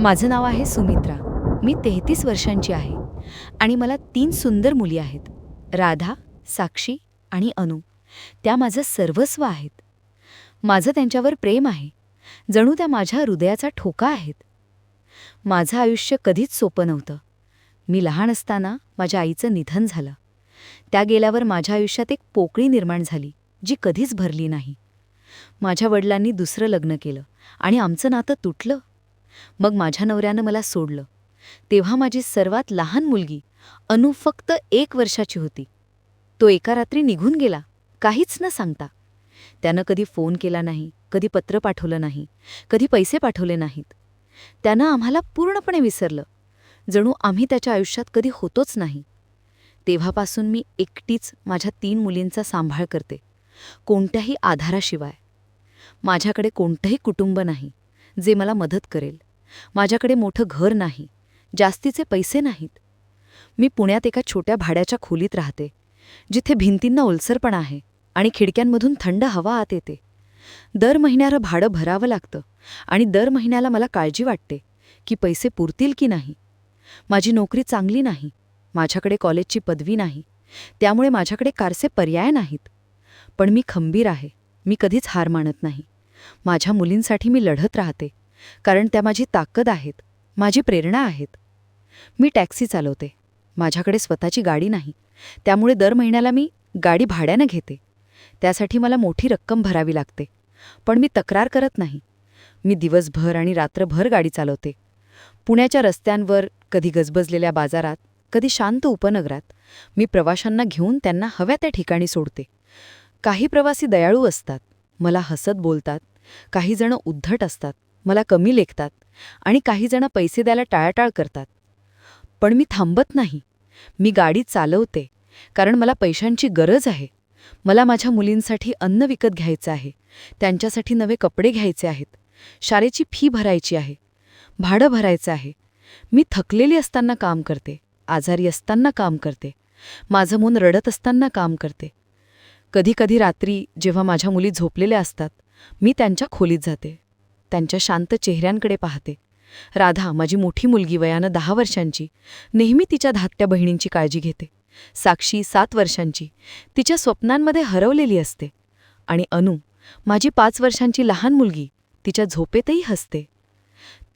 माझं नाव आहे सुमित्रा. मी तेहतीस वर्षांची आहे आणि मला तीन सुंदर मुली आहेत. राधा साक्षी आणि अनु. त्या माझं सर्वस्व आहेत. माझं त्यांच्यावर प्रेम आहे. जणू त्या माझ्या हृदयाचा ठोका आहेत. माझं आयुष्य कधीच सोपं नव्हतं. मी लहान असताना माझ्या आईचं निधन झालं. त्या गेल्यावर माझ्या आयुष्यात एक पोकळी निर्माण झाली जी कधीच भरली नाही. माझ्या वडिलांनी दुसरं लग्न केलं आणि आमचं नातं तुटलं. मग माझ्या नवऱ्यानं मला सोडलं. तेव्हा माझी सर्वात लहान मुलगी अनु फक्त एक वर्षाची होती. तो एका रात्री निघून गेला काहीच न सांगता. त्यानं कधी फोन केला नाही कधी पत्र पाठवलं नाही कधी पैसे पाठवले नाहीत. त्यानं आम्हाला पूर्णपणे विसरलं. जणू आम्ही त्याच्या आयुष्यात कधी होतोच नाही. तेव्हापासून मी एकटीच माझ्या तीन मुलींचा सांभाळ करते कोणत्याही आधाराशिवाय. माझ्याकडे कोणतंही कुटुंब नाही जे मला मदत करेल. माझ्याकडे मोठं घर नाही जास्तीचे पैसे नाहीत. मी पुण्यात एका छोट्या भाड्याच्या खोलीत राहते जिथे भिंतींना ओलसरपणा आहे आणि खिडक्यांमधून थंड हवा आत येते. दर महिन्याला भाडं भरावं लागतं आणि दर महिन्याला मला काळजी वाटते की पैसे पुरतील की नाही. माझी नोकरी चांगली नाही माझ्याकडे कॉलेजची पदवी नाही त्यामुळे माझ्याकडे कारचे पर्याय नाहीत. पण मी खंबीर आहे मी कधीच हार मानत नाही. माझ्या मुलींसाठी मी लढत राहते कारण त्या माझी ताकद आहेत माझी प्रेरणा आहेत. मी टॅक्सी चालवते माझ्याकडे स्वतःची गाडी नाही त्यामुळे दर महिन्याला मी गाडी भाड्यानं घेते. त्यासाठी मला मोठी रक्कम भरावी लागते पण मी तक्रार करत नाही. मी दिवसभर आणि रात्रभर गाडी चालवते. पुण्याच्या रस्त्यांवर कधी गजबजलेल्या बाजारात कधी शांत उपनगरात मी प्रवाशांना घेऊन त्यांना हव्या त्या ठिकाणी सोडते. काही प्रवासी दयाळू असतात मला हसत बोलतात काही जण उद्धट असतात. मला कमी लेखतात आणि काहीजणं पैसे द्यायला टाळाटाळ करतात. पण मी थांबत नाही. मी गाडी चालवते कारण मला पैशांची गरज आहे. मला माझ्या मुलींसाठी अन्न विकत घ्यायचं आहे. त्यांच्यासाठी नवे कपडे घ्यायचे आहेत. शाळेची फी भरायची आहे. भाडं भरायचं आहे. मी थकलेली असताना काम करते. आजारी असताना काम करते. माझं मन रडत असताना काम करते. कधीकधी रात्री जेव्हा माझ्या मुली झोपलेल्या असतात मी त्यांच्या खोलीत जाते. त्यांच्या शांत चेहऱ्यांकडे पाहते. राधा माझी मोठी मुलगी वयानं दहा वर्षांची नेहमी तिच्या धाकट्या बहिणींची काळजी घेते. साक्षी सात वर्षांची तिच्या स्वप्नांमध्ये हरवलेली असते. आणि अनु माझी पाच वर्षांची लहान मुलगी तिच्या झोपेतही हसते.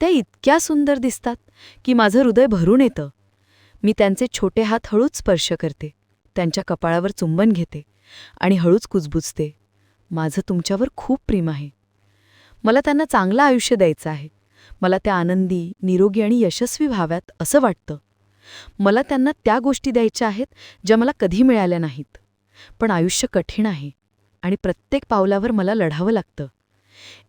त्या इतक्या सुंदर दिसतात की माझं हृदय भरून येतं. मी त्यांचे छोटे हात हळूच स्पर्श करते. त्यांच्या कपाळावर चुंबन घेते आणि हळूच कुजबुजते. माझं तुमच्यावर खूप प्रेम आहे. मला त्यांना चांगलं आयुष्य द्यायचं आहे. मला त्या आनंदी निरोगी आणि यशस्वी व्हाव्यात असं वाटतं. मला त्यांना त्या गोष्टी द्यायच्या आहेत ज्या मला कधी मिळाल्या नाहीत. पण आयुष्य कठीण आहे आणि प्रत्येक पावलावर मला लढावं लागतं.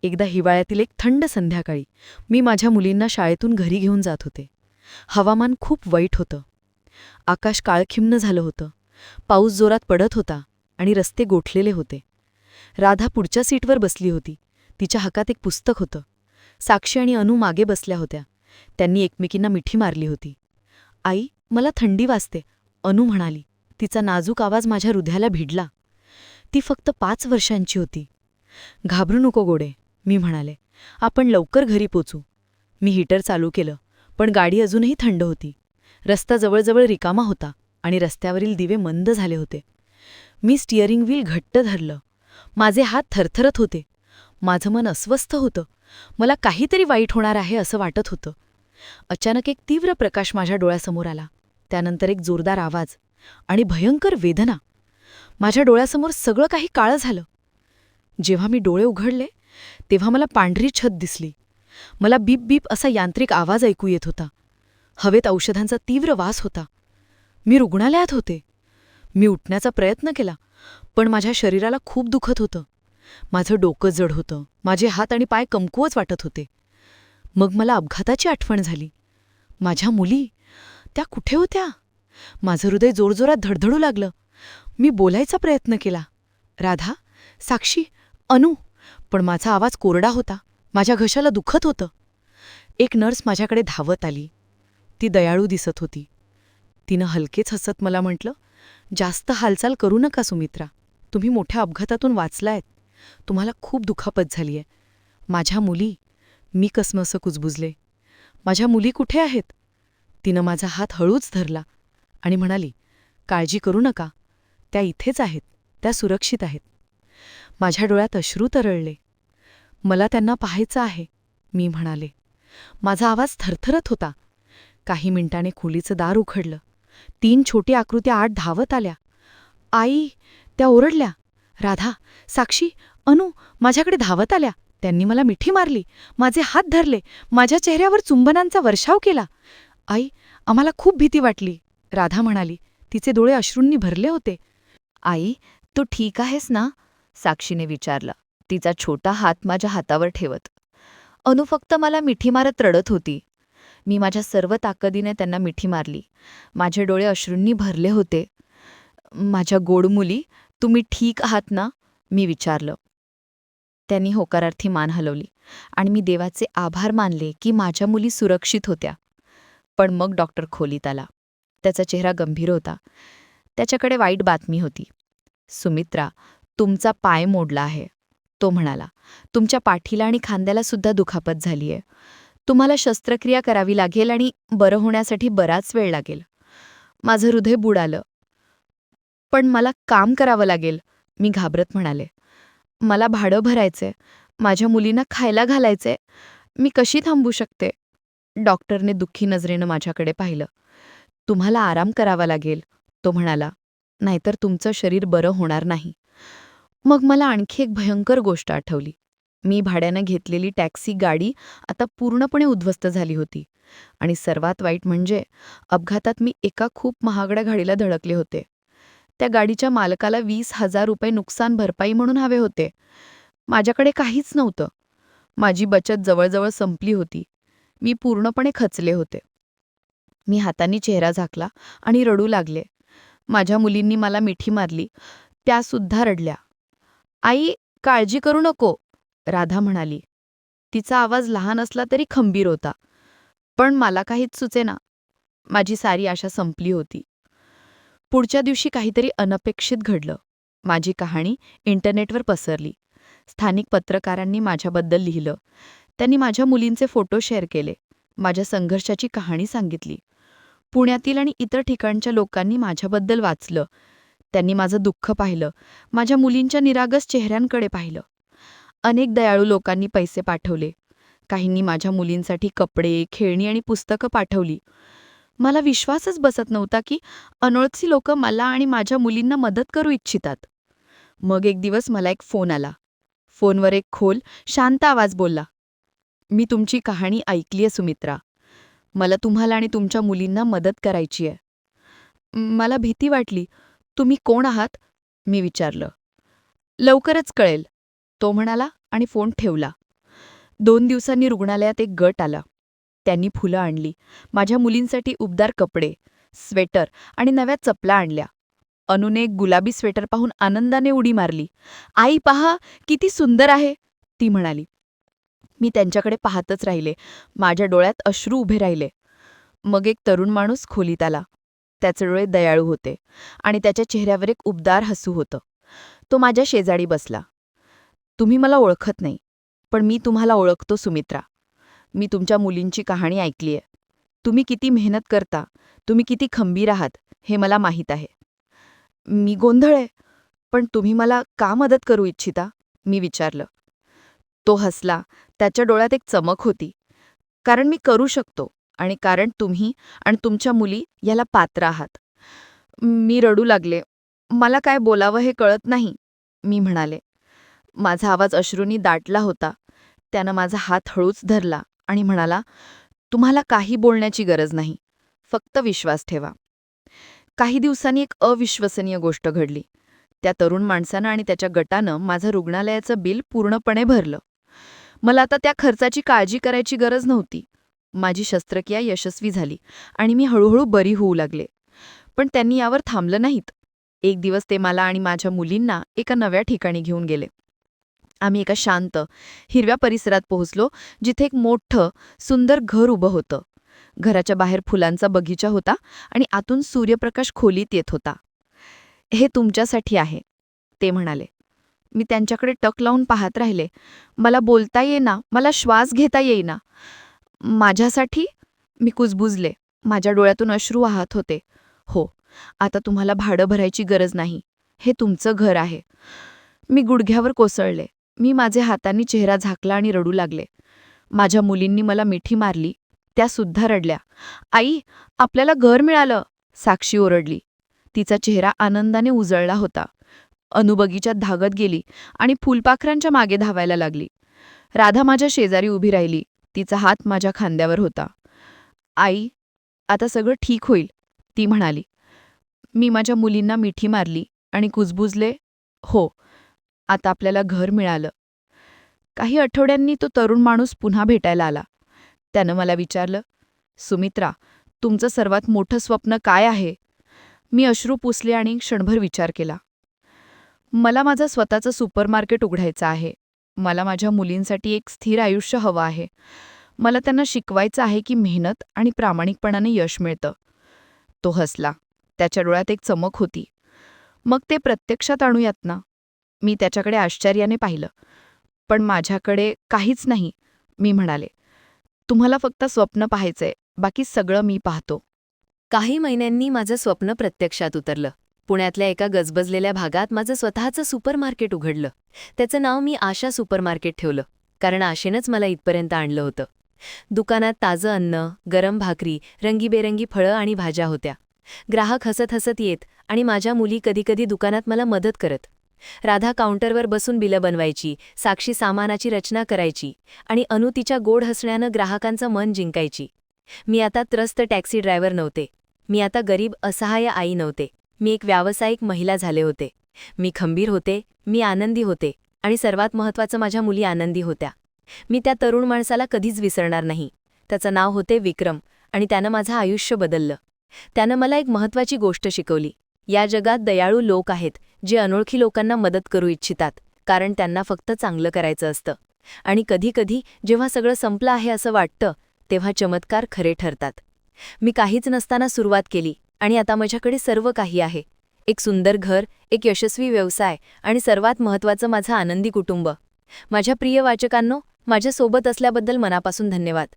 एकदा हिवाळ्यातील एक थंड संध्याकाळी मी माझ्या मुलींना शाळेतून घरी घेऊन जात होते. हवामान खूप वाईट होतं. आकाश काळखिम्न झालं होतं. पाऊस जोरात पडत होता आणि रस्ते गोठलेले होते. राधा पुढच्या सीटवर बसली होती. तिच्या हातात एक पुस्तक होतं. साक्षी आणि अनु मागे बसल्या होत्या. त्यांनी एकमेकींना मिठी मारली होती. आई मला थंडी वाजते अनु म्हणाली. तिचा नाजूक आवाज माझ्या हृदयाला भिडला. ती फक्त पाच वर्षांची होती. घाबरू नको गोडे मी म्हणाले. आपण लवकर घरी पोचू. मी हीटर चालू केलं पण गाडी अजूनही थंड होती. रस्ता जवळजवळ रिकामा होता आणि रस्त्यावरील दिवे मंद झाले होते. मी स्टिअरिंग व्हील घट्ट धरलं. माझे हात थरथरत होते. माझं मन अस्वस्थ होतं. मला काहीतरी वाईट होणार आहे असं वाटत होतं. अचानक एक तीव्र प्रकाश माझ्या डोळ्यासमोर आला. त्यानंतर एक जोरदार आवाज आणि भयंकर वेदना. माझ्या डोळ्यासमोर सगळं काही काळं झालं. जेव्हा मी डोळे उघडले तेव्हा मला पांढरी छत दिसली. मला बीप बीप असा यांत्रिक आवाज ऐकू येत होता. हवेत औषधांचा तीव्र वास होता. मी रुग्णालयात होते. मी उठण्याचा प्रयत्न केला पण माझ्या शरीराला खूप दुखत होतं. माझं डोकं जड होतं. माझे हात आणि पाय कमकुवच वाटत होते. मग मला अपघाताची आठवण झाली. माझ्या मुली त्या कुठे होत्या? माझं हृदय जोरजोरात धडधडू लागलं. मी बोलायचा प्रयत्न केला. राधा साक्षी अनु पण माझा आवाज कोरडा होता. माझ्या घशाला दुखत होतं. एक नर्स माझ्याकडे धावत आली. ती दयाळू दिसत होती. तिनं हलकेच हसत मला म्हटलं जास्त हालचाल करू नका सुमित्रा. तुम्ही मोठ्या अपघातातून वाचलायत. तुम्हाला खूप दुखापत झालीय माझ्या मुली मी कसमसं कुजबुजले. माझ्या मुली कुठे आहेत? तिनं माझा हात हळूच धरला आणि म्हणाली काळजी करू नका. त्या इथेच आहेत. त्या सुरक्षित आहेत. माझ्या डोळ्यात अश्रू तरळले. मला त्यांना पाहायचं आहे मी म्हणाले. माझा आवाज थरथरत होता. काही मिनिटाने खोलीचं दार उघडलं. तीन छोटी आकृत्या आत धावत आल्या. आई त्या ओरडल्या. राधा साक्षी अनु माझ्याकडे धावत आल्या. त्यांनी मला मिठी मारली. माझे हात धरले. माझ्या चेहऱ्यावर चुंबनांचा वर्षाव केला. आई आम्हाला खूप भीती वाटली. राधा म्हणाली तिचे डोळे अश्रूंनी भरले होते. आई तू ठीक आहेस ना? साक्षीने विचारलं. तिचा छोटा हात माझ्या हातावर ठेवत. अनु फक्त मला मिठी मारत रडत होती. मी माझ्या सर्व ताकदीने त्यांना मिठी मारली. माझे डोळे अश्रूंनी भरले होते. माझ्या गोड मुली तुम्ही ठीक आहात ना? मी विचारलं. त्यांनी होकारार्थी मान हलवली आणि मी देवाचे आभार मानले की माझ्या मुली सुरक्षित होत्या. पण मग डॉक्टर खोलीत आला. त्याचा चेहरा गंभीर होता. त्याच्याकडे वाईट बातमी होती. सुमित्रा तुमचा पाय मोडला आहे. तो म्हणाला तुमच्या पाठीला आणि खांद्याला सुद्धा दुखापत झालीये. तुम्हाला शस्त्रक्रिया करावी लागेल आणि बरं होण्यासाठी बराच वेळ लागेल. माझं हृदय बुडालं. पण मला काम करावं लागेल मी घाबरत म्हणाले. मला भाडं भरायचंय. माझ्या मुलींना खायला घालायचंय. मी कशी थांबू शकते? डॉक्टरने दुःखी नजरेनं माझ्याकडे पाहिलं. तुम्हाला आराम करावा लागेल तो म्हणाला. नाहीतर तुमचं शरीर बरं होणार नाही. मग मला आणखी एक भयंकर गोष्ट आठवली. मी भाड्यानं घेतलेली टॅक्सी गाडी आता पूर्णपणे उद्ध्वस्त झाली होती. आणि सर्वात वाईट म्हणजे अपघातात मी एका खूप महागड्या गाडीला धडकले होते. त्या गाडीच्या मालकाला वीस हजार रुपये नुकसान भरपाई म्हणून हवे होते. माझ्याकडे काहीच नव्हतं. माझी बचत जवळजवळ संपली होती. मी पूर्णपणे खचले होते. मी हातांनी चेहरा झाकला आणि रडू लागले. माझ्या मुलींनी मला मिठी मारली. त्यासुद्धा रडल्या. आई काळजी करू नको राधा म्हणाली. तिचा आवाज लहान असला तरी खंबीर होता. पण मला काहीच सुचेना. माझी सारी आशा संपली होती. पुढच्या दिवशी काहीतरी अनपेक्षित घडलं. माझी कहाणी इंटरनेटवर पसरली. स्थानिक पत्रकारांनी माझ्याबद्दल लिहिलं. त्यांनी माझ्या मुलींचे फोटो शेअर केले. माझ्या संघर्षाची कहाणी सांगितली. पुण्यातील आणि इतर ठिकाणच्या लोकांनी माझ्याबद्दल वाचलं. त्यांनी माझं दुःख पाहिलं. माझ्या मुलींच्या निरागस चेहऱ्यांकडे पाहिलं. अनेक दयाळू लोकांनी पैसे पाठवले. काहींनी माझ्या मुलींसाठी कपडे खेळणी आणि पुस्तकं पाठवली. मला विश्वासच बसत नव्हता की अनोळखी लोक मला आणि माझ्या मुलींना मदत करू इच्छितात. मग एक दिवस मला एक फोन आला. फोनवर एक खोल शांत आवाज बोलला. मी तुमची कहाणी ऐकलीये सुमित्रा. मला तुम्हाला आणि तुमच्या मुलींना मदत करायची आहे मला भीती वाटली. तुम्ही कोण आहात? मी विचारलं. लवकरच कळेल. तो म्हणाला आणि फोन ठेवला. दोन दिवसांनी रुग्णालयात एक गट आला. त्यांनी फुलं आणली. माझ्या मुलींसाठी उबदार कपडे स्वेटर आणि नव्या चपला आणल्या. अनुने एक गुलाबी स्वेटर पाहून आनंदाने उडी मारली. आई पहा किती सुंदर आहे ती म्हणाली. मी त्यांच्याकडे पाहतच राहिले. माझ्या डोळ्यात अश्रू उभे राहिले. मग एक तरुण माणूस खोलीत आला. त्याचे डोळे दयाळू होते आणि त्याच्या चेहऱ्यावर एक उबदार हसू होतं. तो माझ्या शेजारी बसला. तुम्ही मला ओळखत नाही पण मी तुम्हाला ओळखतो सुमित्रा. मी तुमच्या मुलींची कहाणी ऐकलीय. तुम्ही किती मेहनत करता तुम्ही किती खंबीर आहात हे मला माहीत आहे. मी गोंधळ पण तुम्ही मला का मदत करू इच्छिता? मी विचारलं. तो हसला त्याच्या डोळ्यात एक चमक होती. कारण मी करू शकतो आणि कारण तुम्ही आणि तुमच्या मुली याला पात्र आहात. मी रडू लागले. मला काय बोलावं हे कळत नाही मी म्हणाले. माझा आवाज अश्रूंनी दाटला होता. त्यानं माझा हात हळूच धरला. आणि म्हणाला तुम्हाला काही बोलण्याची गरज नाही. फक्त विश्वास ठेवा. काही दिवसांनी एक अविश्वसनीय गोष्ट घडली. त्या तरुण माणसानं आणि त्याच्या गटानं माझं रुग्णालयाचं बिल पूर्णपणे भरलं. मला आता त्या खर्चाची काळजी करायची गरज नव्हती. माझी शस्त्रक्रिया यशस्वी झाली आणि मी हळूहळू बरी होऊ लागले. पण त्यांनी यावर थांबलं नाहीत. एक दिवस ते मला आणि माझ्या मुलींना एका नव्या ठिकाणी घेऊन गेले. आम्ही एका शांत हिरव्या परिसरात पोहोचलो जिथे एक मोठं सुंदर घर उभं होतं. घराच्या बाहेर फुलांचा बगीचा होता आणि आतून सूर्यप्रकाश खोलीत येत होता. हे तुमच्यासाठी आहे ते म्हणाले. मी त्यांच्याकडे टक लावून पाहत राहिले. मला बोलता येईना मला श्वास घेता येईना. माझ्यासाठी मी कुजबुजले. माझ्या डोळ्यातून अश्रू वाहत होते. हो आता तुम्हाला भाडं भरायची गरज नाही. हे तुमचं घर आहे. मी गुडघ्यावर कोसळले. मी माझे हातांनी चेहरा झाकला आणि रडू लागले. माझ्या मुलींनी मला मिठी मारली. त्या सुद्धा रडल्या. आई आपल्याला घर मिळालं साक्षी ओरडली. तिचा चेहरा आनंदाने उजळला होता. अनुबगीच्यात धागत गेली आणि फुलपाखरांच्या मागे धावायला लागली. राधा माझ्या शेजारी उभी राहिली. तिचा हात माझ्या खांद्यावर होता. आई आता सगळं ठीक होईल ती म्हणाली. मी माझ्या मुलींना मिठी मारली आणि कुजबुजले. हो आता आपल्याला घर मिळालं. काही आठवड्यांनी तो तरुण माणूस पुन्हा भेटायला आला. त्यानं मला विचारलं सुमित्रा तुमचं सर्वात मोठं स्वप्न काय आहे? मी अश्रू पुसले आणि क्षणभर विचार केला. मला माझं स्वतःचं सुपरमार्केट उघडायचं आहे. मला माझ्या मुलींसाठी एक स्थिर आयुष्य हवं आहे. मला त्यांना शिकवायचं आहे की मेहनत आणि प्रामाणिकपणाने यश मिळतं. तो हसला. त्याच्या डोळ्यात एक चमक होती. मग ते प्रत्यक्षात आणूयात ना? मी त्याच्याकडे आश्चर्याने पाहिलं. पण माझ्याकडे काहीच नाही मी म्हणाले. तुम्हाला फक्त स्वप्न पाहायचंय बाकी सगळं मी पाहतो. काही महिन्यांनी माझं स्वप्न प्रत्यक्षात उतरलं. पुण्यातल्या एका गजबजलेल्या भागात माझं स्वतःचं सुपरमार्केट उघडलं. त्याचं नाव मी आशा सुपरमार्केट ठेवलं कारण आशेनंच मला इथपर्यंत आणलं होतं. दुकानात ताजं अन्न गरम भाकरी रंगीबेरंगी फळं आणि भाज्या होत्या. ग्राहक हसत हसत येत आणि माझ्या मुली कधीकधी दुकानात मला मदत करत. राधा काउंटरवर बसून बिलं बनवायची साक्षी सामानाची रचना करायची आणि अनु तिच्या गोड हसण्यानं ग्राहकांचं मन जिंकायची. मी आता त्रस्त टॅक्सी ड्रायव्हर नव्हते. मी आता गरीब असहाय्य आई नव्हते. मी एक व्यावसायिक महिला झाले होते. मी खंबीर होते मी आनंदी होते आणि सर्वात महत्त्वाचं माझ्या मुली आनंदी होत्या. मी त्या तरुण माणसाला कधीच विसरणार नाही. त्याचं नाव होते विक्रम आणि त्यानं माझं आयुष्य बदललं. त्यानं मला एक महत्त्वाची गोष्ट शिकवली. या जगात दयाळू लोक आहेत. जे अनोळखी लोकांना मदत करू इच्छितात कारण त्यांना फक्त चांगलं करायचं असतं. आणि कधीकधी जेव्हा सगळं संपलं आहे असं वाटतं तेव्हा चमत्कार खरे ठरतात. मी काहीच नसताना सुरुवात केली आणि आता माझ्याकडे सर्व काही आहे. एक सुंदर घर एक यशस्वी व्यवसाय आणि सर्वात महत्त्वाचं माझं आनंदी कुटुंब. माझ्या प्रिय वाचकांनो माझ्यासोबत असल्याबद्दल मनापासून धन्यवाद.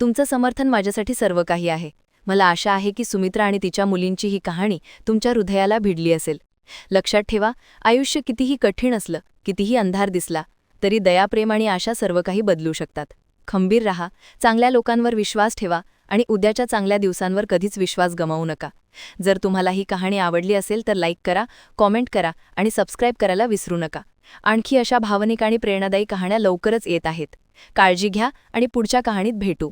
तुमचं समर्थन माझ्यासाठी सर्व काही आहे. मला आशा आहे की सुमित्रा आणि तिच्या मुलींची ही कहाणी तुमच्या हृदयाला भिडली असेल. लक्षात ठेवा आयुष्य कितीही कठीण असलं कितीही अंधार दिसला तरी दयाप्रेम आणि आशा सर्व काही बदलू शकतात. खंबीर रहा चांगल्या लोकांवर विश्वास ठेवा आणि उद्याच्या चांगल्या दिवसांवर कधीच विश्वास गमावू नका. जर तुम्हाला ही कहाणी आवडली असेल तर लाईक करा कॉमेंट करा आणि सबस्क्राईब करायला विसरू नका. आणखी अशा भावनिक आणि प्रेरणादायी कहाण्या लवकरच येत आहेत. काळजी घ्या आणि पुढच्या कहाणीत भेटू.